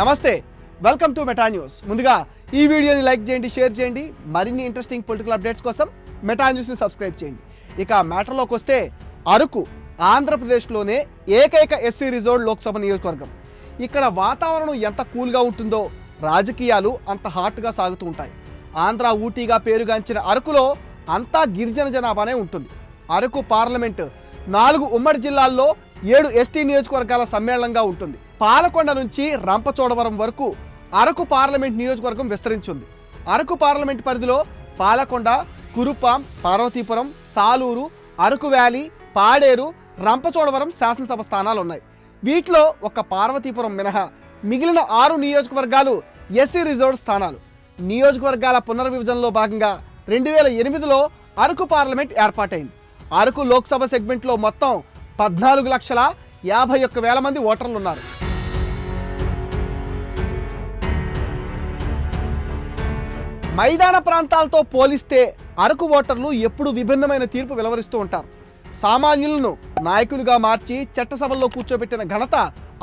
నమస్తే welcome to meta news ముందుగా ఈ వీడియోని లైక్ చేయండి షేర్ చేయండి. మరిన్ని ఇంట్రెస్టింగ్ పొలిటికల్ అప్డేట్స్ కోసం మెటా న్యూస్ని సబ్స్క్రైబ్ చేయండి. ఇక మ్యాటర్లోకి వస్తే అరకు ఆంధ్రప్రదేశ్లోనే ఏకైక ఎస్సీ రిజర్వ్ లోక్సభ నియోజకవర్గం. ఇక్కడ వాతావరణం ఎంత కూల్గా ఉంటుందో రాజకీయాలు అంత హాట్గా సాగుతూ ఉంటాయి. ఆంధ్ర ఊటీగా పేరుగాంచిన అరకులో అంతా గిరిజన జనాభానే ఉంటుంది. అరకు పార్లమెంట్ నాలుగు ఉమ్మడి జిల్లాల్లో ఏడు ఎస్టీ నియోజకవర్గాల సమ్మేళనంగా ఉంటుంది. పాలకొండ నుంచి రంపచోడవరం వరకు అరకు పార్లమెంట్ నియోజకవర్గం విస్తరించింది. అరకు పార్లమెంట్ పరిధిలో పాలకొండ కురుపాం పార్వతీపురం సాలూరు అరకు వ్యాలీ పాడేరు రంపచోడవరం శాసనసభ స్థానాలు ఉన్నాయి వీటిలో ఒక పార్వతీపురం మినహా మిగిలిన ఆరు నియోజకవర్గాలు ఎస్సీ రిజర్వ్ స్థానాలు. నియోజకవర్గాల పునర్విభజనలో భాగంగా రెండు వేల ఎనిమిదిలో అరకు పార్లమెంట్ ఏర్పాటైంది. అరకు లోక్సభ సెగ్మెంట్లో మొత్తం పద్నాలుగు లక్షల యాభై ఒక్క వేల మంది ఓటర్లు ఉన్నారు మైదాన ప్రాంతాలతో పోలిస్తే అరకు ఓటర్లు ఎప్పుడు విభిన్నమైన తీర్పు వెలువరిస్తూ ఉంటారు. సామాన్యులను నాయకులుగా మార్చి చట్టసభల్లో కూర్చోబెట్టిన ఘనత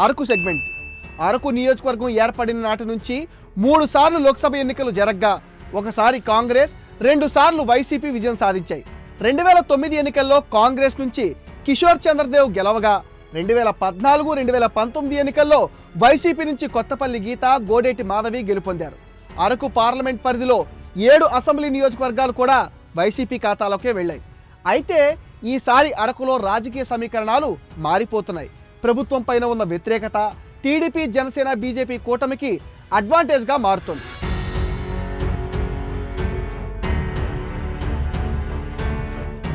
అరకు సెగ్మెంట్. అరకు నియోజకవర్గం ఏర్పడిన నాటి నుంచి మూడు సార్లు లోక్సభ ఎన్నికలు జరగ్గా ఒకసారి కాంగ్రెస్ రెండు సార్లు వైసీపీ విజయం సాధించాయి. రెండు వేల తొమ్మిది ఎన్నికల్లో కాంగ్రెస్ నుంచి కిషోర్ చంద్రదేవ్ గెలవగా రెండు వేల పద్నాలుగు రెండు వేల పంతొమ్మిది ఎన్నికల్లో వైసీపీ నుంచి కొత్తపల్లి గీత గోడేటి మాధవి గెలుపొందారు. అరకు పార్లమెంట్ పరిధిలో ఏడు అసెంబ్లీ నియోజకవర్గాలు కూడా వైసీపీ ఖాతాలోకే వెళ్ళాయి. అయితే ఈసారి అరకులో రాజకీయ సమీకరణాలు మారిపోతున్నాయి. ప్రభుత్వం పైన ఉన్న వ్యతిరేకత టీడీపీ జనసేన బీజేపీ కూటమికి అడ్వాంటేజ్గా మారుతుంది.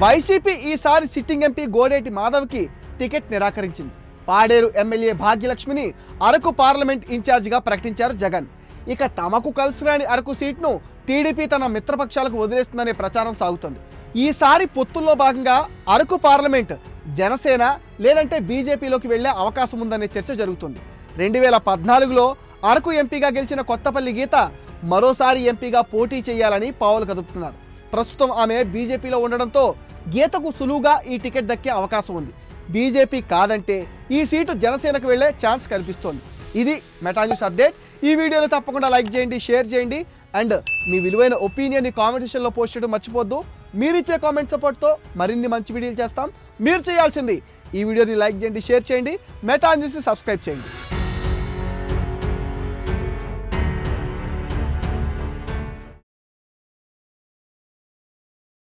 వైసీపీ ఈసారి సిట్టింగ్ ఎంపీ గోడేటి మాధవ్కి టికెట్ నిరాకరించింది. పాడేరు ఎమ్మెల్యే భాగ్యలక్ష్మిని అరకు పార్లమెంట్ ఇన్ఛార్జిగా ప్రకటించారు జగన్. ఇక తమకు కలిసి రాని అరకు సీట్ను టీడీపీ తన మిత్రపక్షాలకు వదిలేస్తుందనే ప్రచారం సాగుతోంది. ఈసారి పొత్తుల్లో భాగంగా అరకు పార్లమెంట్ జనసేన లేదంటే బీజేపీలోకి వెళ్ళే అవకాశం ఉందనే చర్చ జరుగుతుంది. రెండు వేల పద్నాలుగులో అరకు ఎంపీగా గెలిచిన కొత్తపల్లి గీత మరోసారి ఎంపీగా పోటీ చేయాలని పావులు కదుపుతున్నారు. ప్రస్తుతం ఆమె బీజేపీలో ఉండడంతో గీతకు సులువుగా ఈ టికెట్ దక్కే అవకాశం ఉంది. బీజేపీ కాదంటే ఈ సీటు జనసేనకు వెళ్ళే ఛాన్స్ కనిపిస్తోంది. ఇది మెటా న్యూస్ అప్డేట్. ఈ వీడియోని తప్పకుండా లైక్ చేయండి షేర్ చేయండి. అండ్ మీ విలువైన ఒపీనియన్ కామెంట్ సెక్షన్లో పోస్ట్ చేయడం మర్చిపోద్దు మీరిచ్చే కామెంట్ సపోర్ట్తో మరిన్ని మంచి వీడియోలు చేస్తాం. మీరు చేయాల్సింది ఈ వీడియోని లైక్ చేయండి షేర్ చేయండి. మెటా న్యూస్ని సబ్స్క్రైబ్ చేయండి.